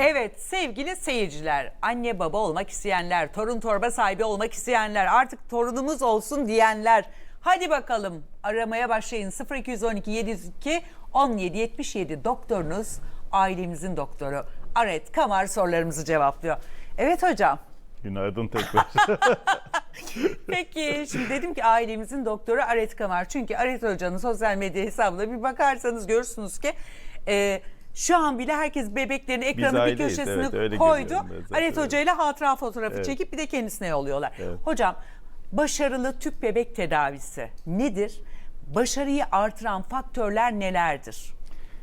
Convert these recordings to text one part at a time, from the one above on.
Evet sevgili seyirciler, anne baba olmak isteyenler, torun torba sahibi olmak isteyenler, artık torunumuz olsun diyenler. Hadi bakalım aramaya başlayın 0212 702 1777 doktorunuz ailemizin doktoru. Aret Kamar sorularımızı cevaplıyor. Evet hocam. Günaydın tekrar. Peki şimdi dedim ki ailemizin doktoru Aret Kamar. Çünkü Aret Hoca'nın sosyal medya hesabına bir bakarsanız görürsünüz ki e, şu an bile herkes bebeklerini ekranın bir aileyiz, köşesine evet, öyle koydu. görüyorum ben zaten, Aret evet. Hoca ile hatıra fotoğrafı Evet. çekip bir de kendisine yolluyorlar. Evet. Hocam başarılı tüp bebek tedavisi nedir? Başarıyı artıran faktörler nelerdir?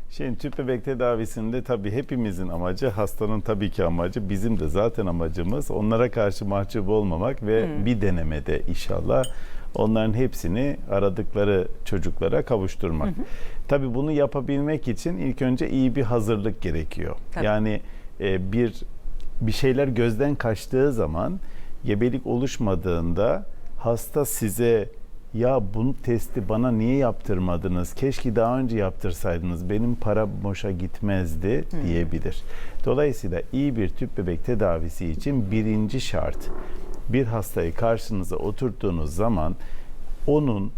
Şimdi tüp bebek tedavisinde tabii hepimizin amacı, hastanın tabii ki amacı, bizim de zaten amacımız onlara karşı mahcup olmamak ve bir denemede inşallah onların hepsini aradıkları çocuklara kavuşturmak. Tabii bunu yapabilmek için ilk önce iyi bir hazırlık gerekiyor. Tabii. Yani e, bir bir şeyler gözden kaçtığı zaman gebelik oluşmadığında hasta size ya bunu testi bana niye yaptırmadınız? Keşke daha önce yaptırsaydınız. Benim para boşa gitmezdi diyebilir. Dolayısıyla iyi bir tüp bebek tedavisi için birinci şart bir hastayı karşınıza oturttuğunuz zaman onun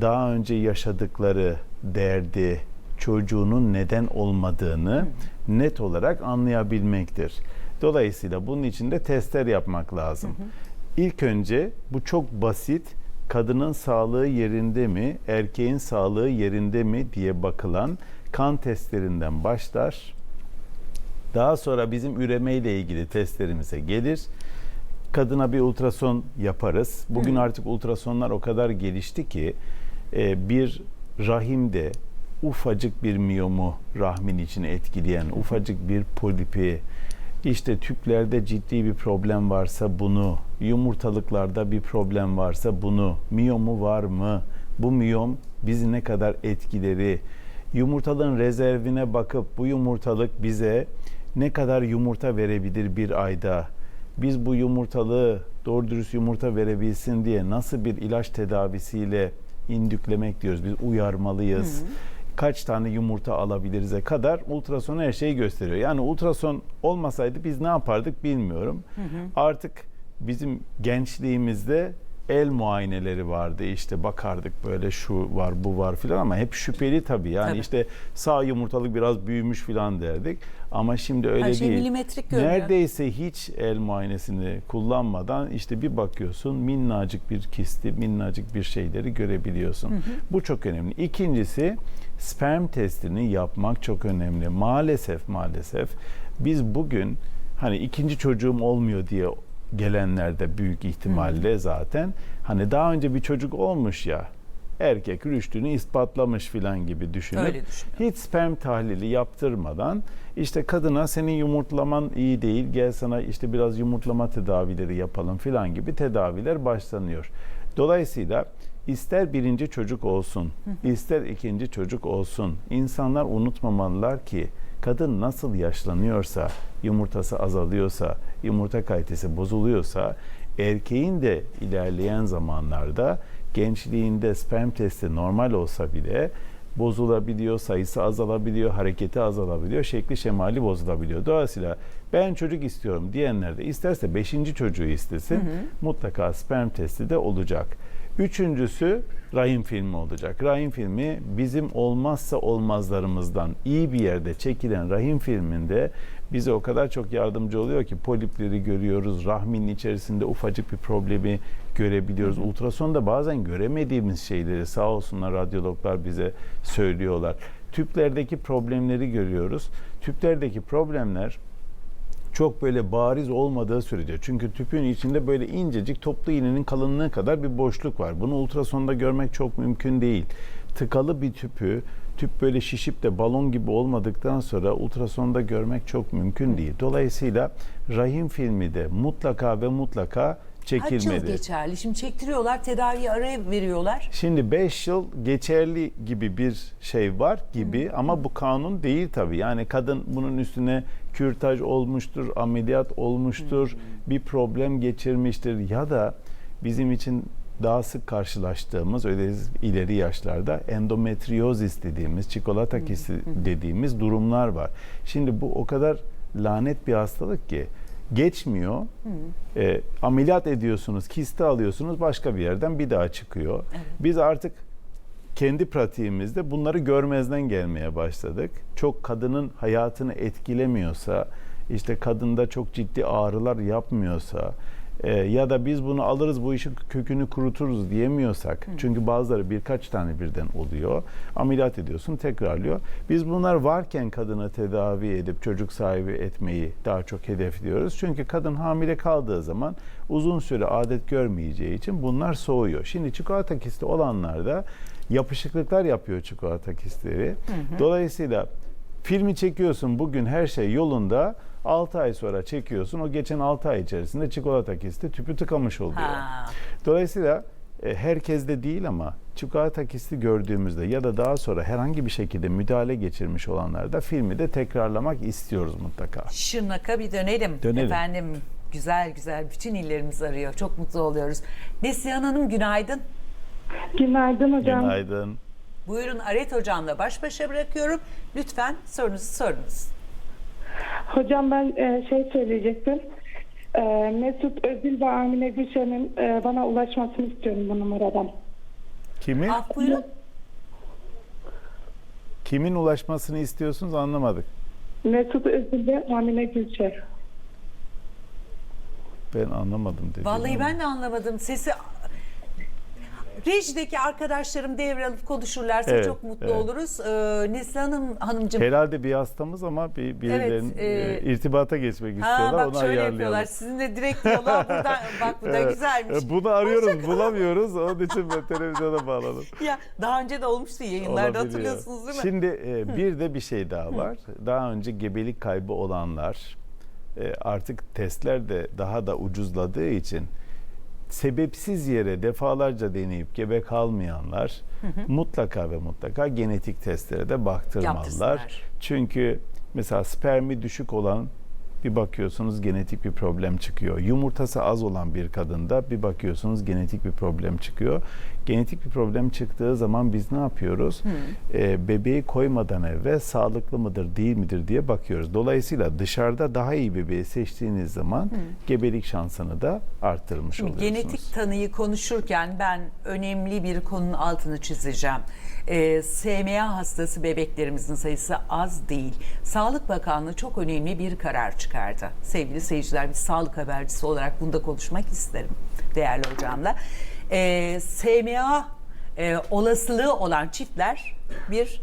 daha önce yaşadıkları derdi, çocuğunun neden olmadığını net olarak anlayabilmektir. Dolayısıyla bunun için de testler yapmak lazım. İlk önce bu çok basit kadının sağlığı yerinde mi, erkeğin sağlığı yerinde mi diye bakılan kan testlerinden başlar. Daha sonra bizim üreme ile ilgili testlerimize gelir. Kadına bir ultrason yaparız. Bugün artık ultrasonlar o kadar gelişti ki e, bir rahimde ufacık bir miyomu rahmin içine etkileyen ufacık bir polipi işte tüplerde ciddi bir problem varsa bunu, yumurtalıklarda bir problem varsa bunu, miyomu var mı? Bu miyom bizi ne kadar etkileri? Yumurtalığın rezervine bakıp bu yumurtalık bize ne kadar yumurta verebilir bir ayda? Biz bu yumurtalığı doğru dürüst yumurta verebilsin diye nasıl bir ilaç tedavisiyle indüklemek diyoruz. Biz uyarmalıyız. Kaç tane yumurta alabiliriz'e kadar ultrason her şeyi gösteriyor. Yani ultrason olmasaydı biz ne yapardık bilmiyorum. Artık bizim gençliğimizde el muayeneleri vardı. İşte bakardık böyle şu var bu var filan ama hep şüpheli tabii. Yani Tabii. işte sağ yumurtalık biraz büyümüş filan derdik. Ama şimdi öyle Her şey değil. milimetrik görünüyor. Neredeyse hiç el muayenesini kullanmadan işte bir bakıyorsun minnacık bir kisti, minnacık bir şeyleri görebiliyorsun. Bu çok önemli. İkincisi sperm testini yapmak çok önemli. Maalesef maalesef biz bugün hani ikinci çocuğum olmuyor diye gelenlerde büyük ihtimalle zaten hani daha önce bir çocuk olmuş ya erkek rüştünü ispatlamış filan gibi düşünüp hiç sperm tahlili yaptırmadan işte kadına senin yumurtlaman iyi değil gel sana işte biraz yumurtlama tedavileri yapalım filan gibi tedaviler başlanıyor. Dolayısıyla ister birinci çocuk olsun, ister ikinci çocuk olsun insanlar unutmamalılar ki kadın nasıl yaşlanıyorsa, yumurtası azalıyorsa, yumurta kalitesi bozuluyorsa erkeğin de ilerleyen zamanlarda gençliğinde sperm testi normal olsa bile bozulabiliyor, sayısı azalabiliyor, hareketi azalabiliyor, şekli şemali bozulabiliyor. Dolayısıyla ben çocuk istiyorum diyenler de isterse beşinci çocuğu istesin mutlaka sperm testi de olacak. Üçüncüsü rahim filmi olacak. Rahim filmi bizim olmazsa olmazlarımızdan iyi bir yerde çekilen rahim filminde bize o kadar çok yardımcı oluyor ki polipleri görüyoruz, rahmin içerisinde ufacık bir problemi görebiliyoruz. Ultrasonda bazen göremediğimiz şeyleri sağ olsunlar radyologlar bize söylüyorlar. Tüplerdeki problemleri görüyoruz. Tüplerdeki problemler çok böyle bariz olmadığı sürece çünkü tüpün içinde böyle incecik toplu iğnenin kalınlığı kadar bir boşluk var. Bunu ultrasonda görmek çok mümkün değil. Tıkalı bir tüpü tüp böyle şişip de balon gibi olmadıktan sonra ultrasonda görmek çok mümkün değil. Dolayısıyla rahim filmi de mutlaka ve mutlaka Kaç yıl geçerli? Şimdi çektiriyorlar, tedaviyi araya veriyorlar. Şimdi 5 yıl geçerli gibi bir şey var gibi ama bu kanun değil tabii. Yani kadın bunun üstüne kürtaj olmuştur, ameliyat olmuştur, bir problem geçirmiştir ya da bizim için daha sık karşılaştığımız öyle ileri yaşlarda endometriozis dediğimiz çikolata kisi dediğimiz durumlar var. Şimdi bu o kadar lanet bir hastalık ki geçmiyor. E, ameliyat ediyorsunuz, kisti alıyorsunuz başka bir yerden bir daha çıkıyor. Biz artık kendi pratiğimizde bunları görmezden gelmeye başladık. Çok kadının hayatını etkilemiyorsa, işte kadında çok ciddi ağrılar yapmıyorsa e, ya da biz bunu alırız bu işin kökünü kuruturuz diyemiyorsak çünkü bazıları birkaç tane birden oluyor ameliyat ediyorsun tekrarlıyor. Biz bunlar varken kadını tedavi edip çocuk sahibi etmeyi daha çok hedefliyoruz. Çünkü kadın hamile kaldığı zaman uzun süre adet görmeyeceği için bunlar soğuyor. Şimdi çikolata kisti olanlarda yapışıklıklar yapıyor çikolata kistleri. Dolayısıyla filmi çekiyorsun bugün her şey yolunda 6 ay sonra çekiyorsun. O geçen 6 ay içerisinde çikolata kisti tüpü tıkamış oluyor. Ha. Dolayısıyla e, herkeste değil ama çikolata kisti gördüğümüzde ya da daha sonra herhangi bir şekilde müdahale geçirmiş olanlarda filmi de tekrarlamak istiyoruz mutlaka. Şırnak'a bir dönelim. Dönelim. Efendim güzel güzel bütün illerimiz arıyor. Çok mutlu oluyoruz. Neslihan Hanım günaydın. Günaydın hocam. Günaydın. Buyurun Aret Hocam'la baş başa bırakıyorum. Lütfen sorunuzu sorunuz. Hocam ben e, şey söyleyecektim. E, Mesut Özil ve Amine Gülşen'in e, bana ulaşmasını istiyorum bu numaradan. Kimi? Ah buyurun. Kimin ulaşmasını istiyorsunuz anlamadık. Mesut Özil ve Amine Gülşen. Ben anlamadım dedi. Vallahi ben de anlamadım. Sesi Rejideki arkadaşlarım devralıp konuşurlarsa Evet, çok mutlu evet. oluruz. Ee, Neslihan Hanım hanımcığım Herhalde bir hastamız ama bir birilerinin Evet, e, e, irtibata geçmek Ha istiyorlar. bak Onu şöyle ayarlayalım. yapıyorlar. Sizinle direkt diyaloğa buradan bak bu da Evet. güzelmiş. E, Bunu arıyoruz, bulamıyoruz. Onun için ben televizyona bağladım. Ya daha önce de olmuştu yayınlarda Olabiliyor. hatırlıyorsunuz değil mi? Şimdi e, bir de bir şey daha var. Daha önce gebelik kaybı olanlar e, artık testler de daha da ucuzladığı için sebepsiz yere defalarca deneyip gebe kalmayanlar mutlaka ve mutlaka genetik testlere de baktırmalılar. Yaptırsınlar. Çünkü mesela spermi düşük olan bir bakıyorsunuz genetik bir problem çıkıyor. Yumurtası az olan bir kadında bir bakıyorsunuz genetik bir problem çıkıyor. Genetik bir problem çıktığı zaman biz ne yapıyoruz? Ee, bebeği koymadan evvel sağlıklı mıdır değil midir diye bakıyoruz. Dolayısıyla dışarıda daha iyi bebeği seçtiğiniz zaman gebelik şansını da arttırmış oluyorsunuz. genetik tanıyı konuşurken ben önemli bir konunun altını çizeceğim. Ee, SMA hastası bebeklerimizin sayısı az değil. Sağlık Bakanlığı çok önemli bir karar çıkardı. Sevgili seyirciler bir sağlık habercisi olarak bunu da konuşmak isterim değerli hocamla. Ee, SMA e, olasılığı olan çiftler bir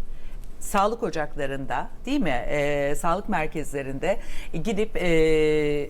sağlık ocaklarında değil mi? Ee, sağlık merkezlerinde gidip e,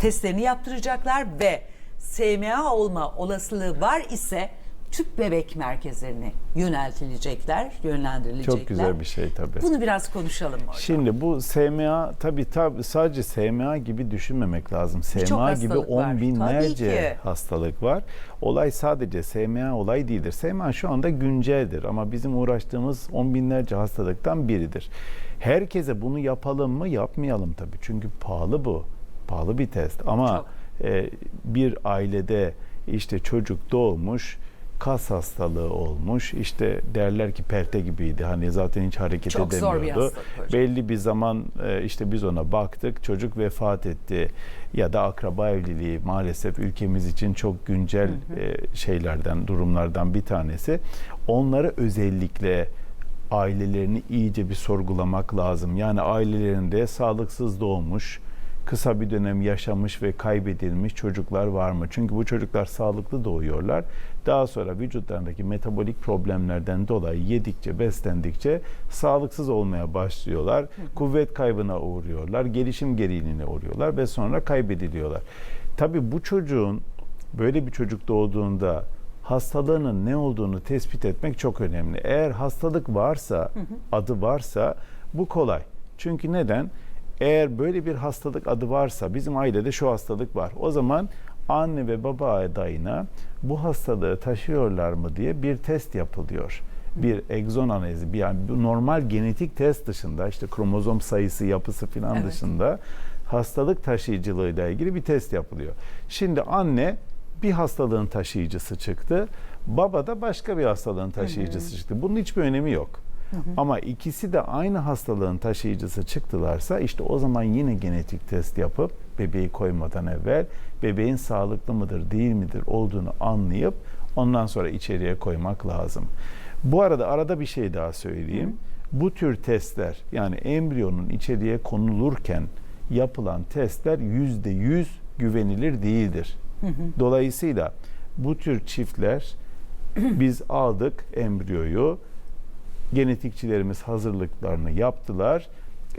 testlerini yaptıracaklar ve SMA olma olasılığı var ise tüp bebek merkezlerine yöneltilecekler, yönlendirilecekler. Çok güzel bir şey tabii. Bunu biraz konuşalım hocam. Şimdi bu SMA tabii tabii sadece SMA gibi düşünmemek lazım. SMA gibi on binlerce hastalık var. Olay sadece SMA olay değildir. SMA şu anda günceldir ama bizim uğraştığımız on binlerce hastalıktan biridir. Herkese bunu yapalım mı? Yapmayalım tabii. Çünkü pahalı bu. Pahalı bir test ama Çok. e, bir ailede işte çocuk doğmuş kas hastalığı olmuş. İşte derler ki pelte gibiydi. Hani zaten hiç hareket Çok zor bir edemiyordu. hastalık. Belli bir zaman e, işte biz ona baktık. Çocuk vefat etti. Ya da akraba evliliği maalesef ülkemiz için çok güncel e, şeylerden, durumlardan bir tanesi. Onları özellikle ailelerini iyice bir sorgulamak lazım. Yani ailelerinde sağlıksız doğmuş, kısa bir dönem yaşamış ve kaybedilmiş çocuklar var mı? Çünkü bu çocuklar sağlıklı doğuyorlar. Daha sonra vücutlarındaki metabolik problemlerden dolayı yedikçe, beslendikçe sağlıksız olmaya başlıyorlar. Kuvvet kaybına uğruyorlar, gelişim geriliğine uğruyorlar ve sonra kaybediliyorlar. Tabii bu çocuğun böyle bir çocuk doğduğunda hastalığının ne olduğunu tespit etmek çok önemli. Eğer hastalık varsa, adı varsa bu kolay. Çünkü neden? Eğer böyle bir hastalık adı varsa bizim ailede şu hastalık var. O zaman anne ve baba adayına bu hastalığı taşıyorlar mı diye bir test yapılıyor. Bir egzon analizi, bir yani normal genetik test dışında işte kromozom sayısı, yapısı filan Evet. dışında hastalık taşıyıcılığıyla ilgili bir test yapılıyor. Şimdi anne bir hastalığın taşıyıcısı çıktı. Baba da başka bir hastalığın taşıyıcısı çıktı. Bunun hiçbir önemi yok. Ama ikisi de aynı hastalığın taşıyıcısı çıktılarsa işte o zaman yine genetik test yapıp bebeği koymadan evvel bebeğin sağlıklı mıdır değil midir olduğunu anlayıp ondan sonra içeriye koymak lazım. Bu arada arada bir şey daha söyleyeyim. Bu tür testler yani embriyonun içeriye konulurken yapılan testler yüzde yüz güvenilir değildir. Dolayısıyla bu tür çiftler biz aldık embriyoyu genetikçilerimiz hazırlıklarını yaptılar.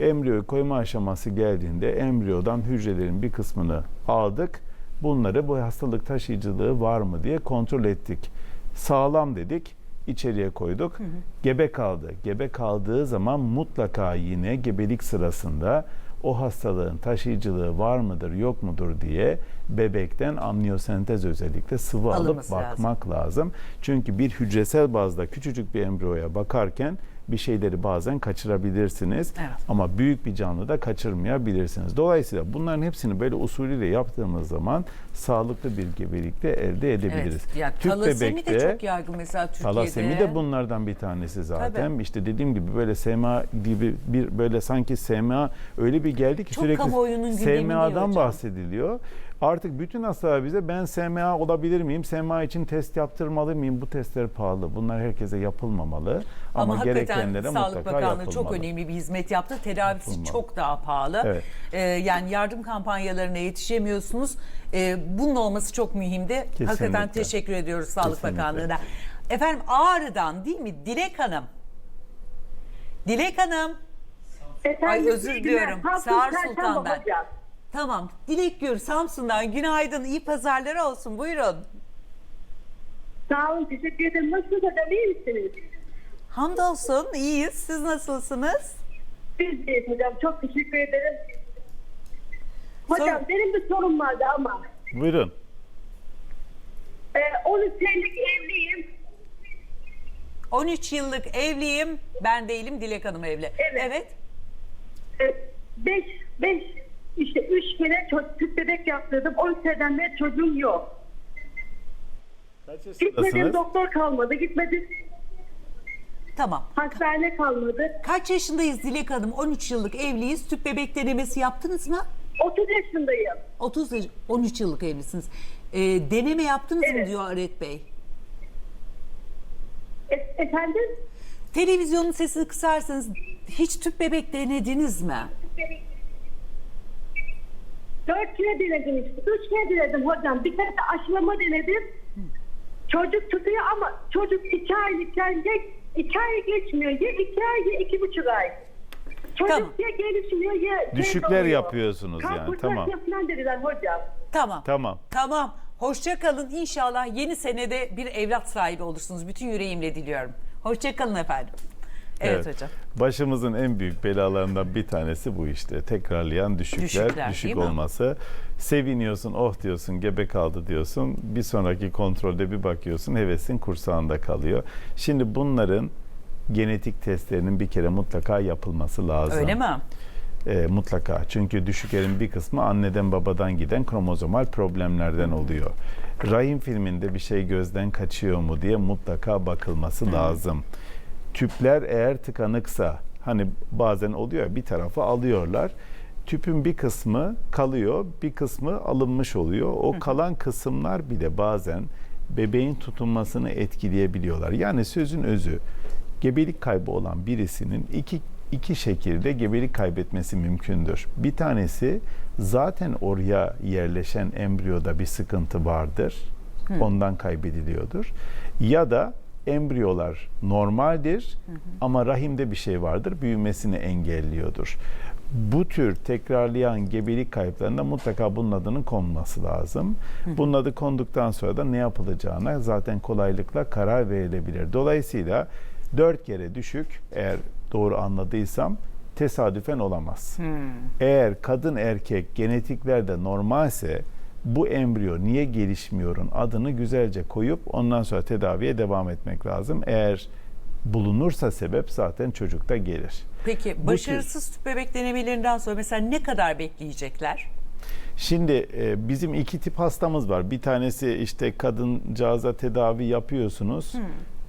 Embriyoyu koyma aşaması geldiğinde embriyodan hücrelerin bir kısmını aldık. Bunları bu hastalık taşıyıcılığı var mı diye kontrol ettik. Sağlam dedik, içeriye koyduk. Gebe kaldı. Gebe kaldığı zaman mutlaka yine gebelik sırasında o hastalığın taşıyıcılığı var mıdır yok mudur diye bebekten amniyosentez özellikle sıvı Alınması alıp bakmak lazım. Çünkü bir hücresel bazda küçücük bir embriyoya bakarken bir şeyleri bazen kaçırabilirsiniz. Evet. Ama büyük bir canlıda kaçırmayabilirsiniz. Dolayısıyla bunların hepsini böyle usulüyle yaptığımız zaman sağlıklı bir gebelikte elde edebiliriz. Evet. Ya, Tüp talasemi de bebekte- çok yaygın mesela Türkiye'de. Talasemi de bunlardan bir tanesi zaten. Tabii. İşte dediğim gibi böyle SMA gibi bir böyle sanki SMA öyle bir geldi ki Çok sürekli SMA'dan bahsediliyor. Artık bütün hastalar bize ben SMA olabilir miyim? SMA için test yaptırmalı mıyım? Bu testler pahalı. Bunlar herkese yapılmamalı. Ama, Ama, hakikaten gerekenlere Sağlık mutlaka Bakanlığı yapılmalı. çok önemli bir hizmet yaptı. Tedavisi Yapılmalı. çok daha pahalı. Evet. Ee, yani yardım kampanyalarına yetişemiyorsunuz. Ee, bunun olması çok mühimdi. Hakikaten teşekkür ediyoruz Sağlık Kesinlikle. Bakanlığı'na. Efendim Ağrı'dan değil mi? Dilek Hanım. Dilek Hanım. Efendim, Ay, özür diliyorum. Sağır Sultan'dan. hocam. Tamam. Dilek Gür Samsun'dan günaydın. iyi pazarlar olsun. Buyurun. Sağ olun teşekkür ederim. Nasılsınız iyi misiniz? Hamdolsun. iyiyiz. Siz nasılsınız? Biz deyiz hocam çok teşekkür ederim. Hocam Sor- benim bir sorum vardı ama. Buyurun. Ee, 13 senelik evliyim. 13 yıllık evliyim. Ben değilim. Dilek Hanım evli. Evet. 5 5 işte 3 kere çocuk tüp bebek yaptırdım. 10 seneden beri çocuğum yok. Kaç Gitmedim yaşındasınız? doktor kalmadı. Gitmedim Tamam. hastane kalmadı. Kaç yaşındayız Dilek Hanım? 13 yıllık evliyiz. Tüp bebek denemesi yaptınız mı? 30 yaşındayım. 30 yaş- 13 yıllık evlisiniz. Ee, deneme yaptınız mı Evet. diyor Aret Bey. E- efendim? Televizyonun sesini kısarsanız hiç tüp bebek denediniz mi? Dört kere denedim işte. Üç kere denedim hocam. Bir kere de aşılama denedim. Çocuk tutuyor ama çocuk iki ay, iki ay, geç, iki ay geçmiyor. Ya iki ay ya iki buçuk ay. Çocuk Tamam. ya gelişmiyor ya şey Düşükler yapıyorsunuz Kalk yani, tamam. falan dediler hocam. Tamam. Tamam. Tamam. Hoşça kalın. İnşallah yeni senede bir evlat sahibi olursunuz. Bütün yüreğimle diliyorum. Hoşça kalın efendim. Evet, hocam. Başımızın en büyük belalarından bir tanesi bu işte. Tekrarlayan düşükler, Düşükler, düşük değil mi? olması. Seviniyorsun, oh diyorsun, gebe kaldı diyorsun. Bir sonraki kontrolde bir bakıyorsun, hevesin kursağında kalıyor. Şimdi bunların genetik testlerinin bir kere mutlaka yapılması lazım. Öyle mi? E, mutlaka. Çünkü düşüklerin bir kısmı anneden babadan giden kromozomal problemlerden oluyor. Rahim filminde bir şey gözden kaçıyor mu diye mutlaka bakılması lazım. Tüpler eğer tıkanıksa hani bazen oluyor bir tarafa alıyorlar. Tüpün bir kısmı kalıyor, bir kısmı alınmış oluyor. O kalan kısımlar bile bazen bebeğin tutunmasını etkileyebiliyorlar. Yani sözün özü gebelik kaybı olan birisinin iki iki şekilde gebelik kaybetmesi mümkündür. Bir tanesi zaten oraya yerleşen embriyoda bir sıkıntı vardır. Ondan kaybediliyordur. Ya da embriyolar normaldir ama rahimde bir şey vardır. Büyümesini engelliyordur. Bu tür tekrarlayan gebelik kayıplarında mutlaka bunun adının konması lazım. Bunun adı konduktan sonra da ne yapılacağına zaten kolaylıkla karar verilebilir. Dolayısıyla dört kere düşük eğer doğru anladıysam tesadüfen olamaz. Eğer kadın erkek genetiklerde normalse bu embriyo niye gelişmiyorun adını güzelce koyup ondan sonra tedaviye devam etmek lazım. Eğer bulunursa sebep zaten çocukta gelir. Peki tür- başarısız tüp bebek denemelerinden sonra mesela ne kadar bekleyecekler? Şimdi e, bizim iki tip hastamız var. Bir tanesi işte kadıncağıza tedavi yapıyorsunuz.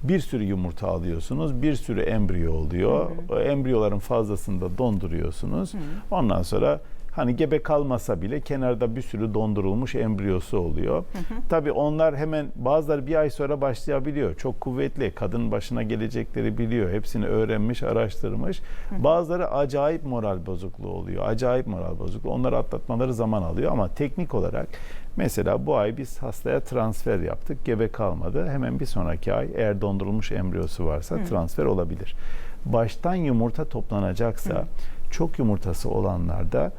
Bir sürü yumurta alıyorsunuz, bir sürü embriyo oluyor. O embriyoların fazlasını da donduruyorsunuz. Ondan sonra hani gebe kalmasa bile kenarda bir sürü dondurulmuş embriyosu oluyor. Tabii onlar hemen bazıları bir ay sonra başlayabiliyor. Çok kuvvetli, kadın başına gelecekleri biliyor. Hepsini öğrenmiş, araştırmış. Bazıları acayip moral bozukluğu oluyor. Acayip moral bozukluğu. Onları atlatmaları zaman alıyor ama teknik olarak mesela bu ay biz hastaya transfer yaptık. Gebe kalmadı. Hemen bir sonraki ay eğer dondurulmuş embriyosu varsa transfer olabilir. Baştan yumurta toplanacaksa çok yumurtası olanlarda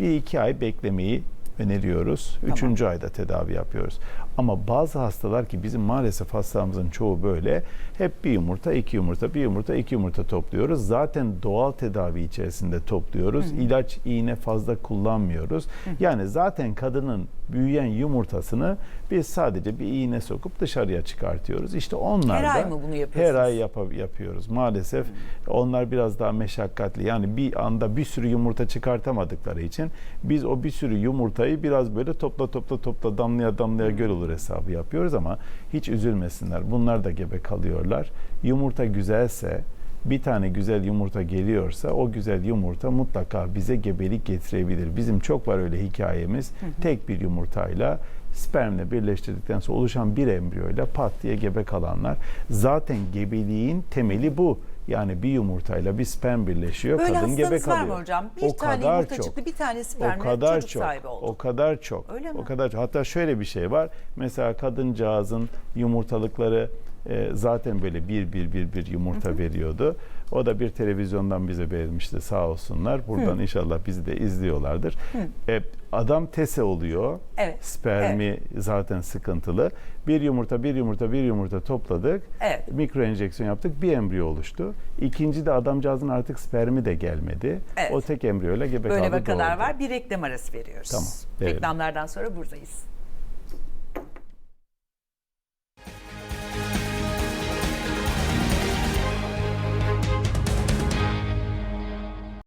bir iki ay beklemeyi öneriyoruz. Üçüncü ayda tedavi yapıyoruz. Ama bazı hastalar ki bizim maalesef hastalarımızın çoğu böyle hep bir yumurta, iki yumurta, bir yumurta, iki yumurta topluyoruz. Zaten doğal tedavi içerisinde topluyoruz. İlaç, iğne fazla kullanmıyoruz. Yani zaten kadının büyüyen yumurtasını biz sadece bir iğne sokup dışarıya çıkartıyoruz. İşte onlar Her da ay mı bunu yapıyorsunuz? Her ay yapa- yapıyoruz. Maalesef onlar biraz daha meşakkatli. Yani bir anda bir sürü yumurta çıkartamadıkları için biz o bir sürü yumurtayı biraz böyle topla topla topla damlaya damlaya göl olur hesabı yapıyoruz ama hiç üzülmesinler. Bunlar da gebe kalıyorlar. Yumurta güzelse bir tane güzel yumurta geliyorsa o güzel yumurta mutlaka bize gebelik getirebilir. Bizim çok var öyle hikayemiz. Tek bir yumurtayla spermle birleştirdikten sonra oluşan bir embriyoyla pat diye gebe kalanlar. Zaten gebeliğin temeli bu. Yani bir yumurtayla bir sperm birleşiyor, Böyle kadın gebe hastanız var kalıyor. mı hocam? Bir tane yumurta çıktı, bir tane spermle o kadar çocuk çok, sahibi oldu. O kadar çok. Öyle mi? O kadar çok. Hatta şöyle bir şey var. Mesela kadıncağızın yumurtalıkları e, zaten böyle bir bir bir bir yumurta veriyordu. O da bir televizyondan bize vermişti sağ olsunlar. Buradan inşallah bizi de izliyorlardır. E, adam tese oluyor. Evet, Spermi zaten sıkıntılı. Bir yumurta, bir yumurta, bir yumurta topladık. Evet. Mikro enjeksiyon yaptık. Bir embriyo oluştu. İkinci de adamcağızın artık spermi de gelmedi. Evet. O tek embriyoyla gebe Böyle kaldı vakalar doğurdu. var. Bir reklam arası veriyoruz. Tamam, verelim. Reklamlardan sonra buradayız.